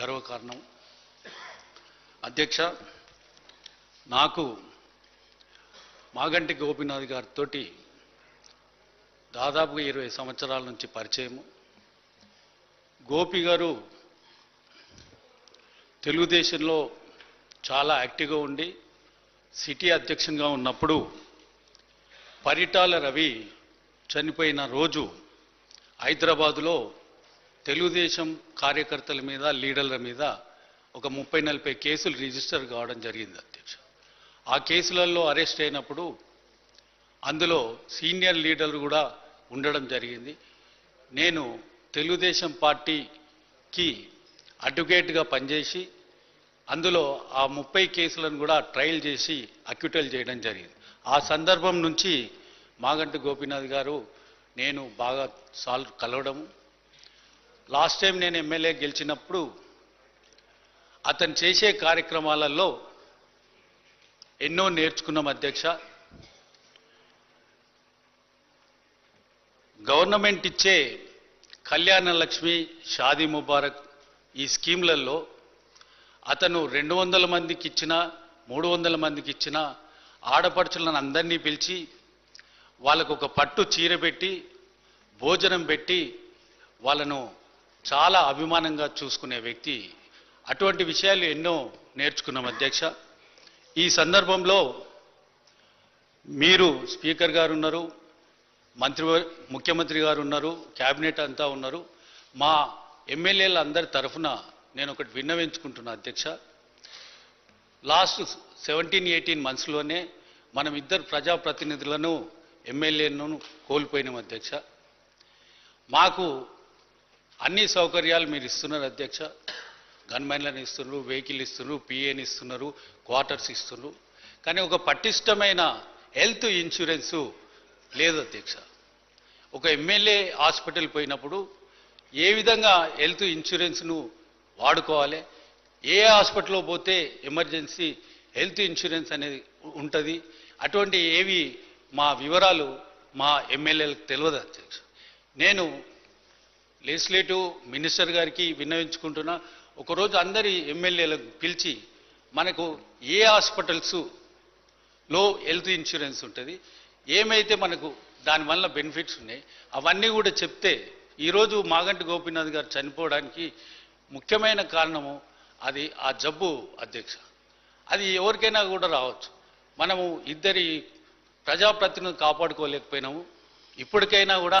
గర్వకారణం. అధ్యక్ష నాకు మాగంటి గోపీనాథ్ గారితో దాదాపుగా ఇరవై సంవత్సరాల నుంచి పరిచయము. గోపి గారు తెలుగుదేశంలో చాలా యాక్టివ్గా ఉండి సిటీ అధ్యక్షంగా ఉన్నప్పుడు పరిటాల రవి చనిపోయిన రోజు హైదరాబాదులో తెలుగుదేశం కార్యకర్తల మీద లీడర్ల మీద ఒక ముప్పై నలభై కేసులు రిజిస్టర్ కావడం జరిగింది అధ్యక్ష. ఆ కేసులలో అరెస్ట్ అయినప్పుడు అందులో సీనియర్ లీడర్లు కూడా ఉండడం జరిగింది. నేను తెలుగుదేశం పార్టీకి అడ్వకేట్గా పనిచేసి అందులో ఆ ముప్పై కేసులను కూడా ట్రయల్ చేసి అక్యూటల్ చేయడం జరిగింది. ఆ సందర్భం నుంచి మాగంటి గోపీనాథ్ గారు నేను బాగా సాల్వ్ కలవడము లాస్ట్ టైం నేను ఎమ్మెల్యే గెలిచినప్పుడు అతను చేసే కార్యక్రమాలలో ఎన్నో నేర్చుకున్నాం అధ్యక్ష. గవర్నమెంట్ ఇచ్చే కళ్యాణ లక్ష్మి షాదీ ముబారక్ ఈ స్కీమ్లలో అతను రెండు వందల మందికి ఇచ్చిన మూడు వందల మందికి ఇచ్చిన ఆడపడుచులను అందరినీ పిలిచి వాళ్ళకు ఒక పట్టు చీర పెట్టి భోజనం పెట్టి వాళ్ళను చాలా అభిమానంగా చూసుకునే వ్యక్తి. అటువంటి విషయాలు ఎన్నో నేర్చుకున్నాం అధ్యక్ష. ఈ సందర్భంలో మీరు స్పీకర్ గారు ఉన్నారు మంత్రి ముఖ్యమంత్రి గారు ఉన్నారు క్యాబినెట్ అంతా ఉన్నారు. మా ఎమ్మెల్యేల అందరి తరఫున నేను ఒకటి విన్నవించుకుంటున్నా అధ్యక్ష. లాస్ట్ సెవెంటీన్ ఎయిటీన్ మంత్స్లోనే మనం ఇద్దరు ప్రజాప్రతినిధులను ఎమ్మెల్యేలను కోల్పోయినాం అధ్యక్ష. మాకు అన్ని సౌకర్యాలు మీరు ఇస్తున్నారు అధ్యక్ష. గన్మెన్లను ఇస్తున్నారు వెహికల్ ఇస్తున్నారు పిఏని ఇస్తున్నారు క్వార్టర్స్ ఇస్తున్నారు. కానీ ఒక పటిష్టమైన హెల్త్ ఇన్సూరెన్సు లేదు అధ్యక్ష. ఒక ఎమ్మెల్యే హాస్పిటల్ పోయినప్పుడు ఏ విధంగా హెల్త్ ఇన్సూరెన్స్ను వాడుకోవాలి? ఏ హాస్పిటల్లో పోతే ఎమర్జెన్సీ హెల్త్ ఇన్సూరెన్స్ అనేది ఉంటుంది? అటువంటి ఏవి మా వివరాలు మా ఎమ్మెల్యేలకు తెలియదు అధ్యక్ష. నేను లెజిస్లేటివ్ మినిస్టర్ గారికి విన్నవించుకుంటున్నా ఒకరోజు అందరి ఎమ్మెల్యేలకు పిలిచి మనకు ఏ హాస్పిటల్స్లో హెల్త్ ఇన్సూరెన్స్ ఉంటుంది ఏమైతే మనకు దానివల్ల బెనిఫిట్స్ ఉన్నాయి అవన్నీ కూడా చెప్తే ఈరోజు మాగంటి గోపీనాథ్ గారు చనిపోవడానికి ముఖ్యమైన కారణము అది ఆ జబ్బు అధ్యక్ష. అది ఎవరికైనా కూడా రావచ్చు. మనము ఇద్దరి ప్రజాప్రతినిధులు కాపాడుకోలేకపోయినాము. ఇప్పటికైనా కూడా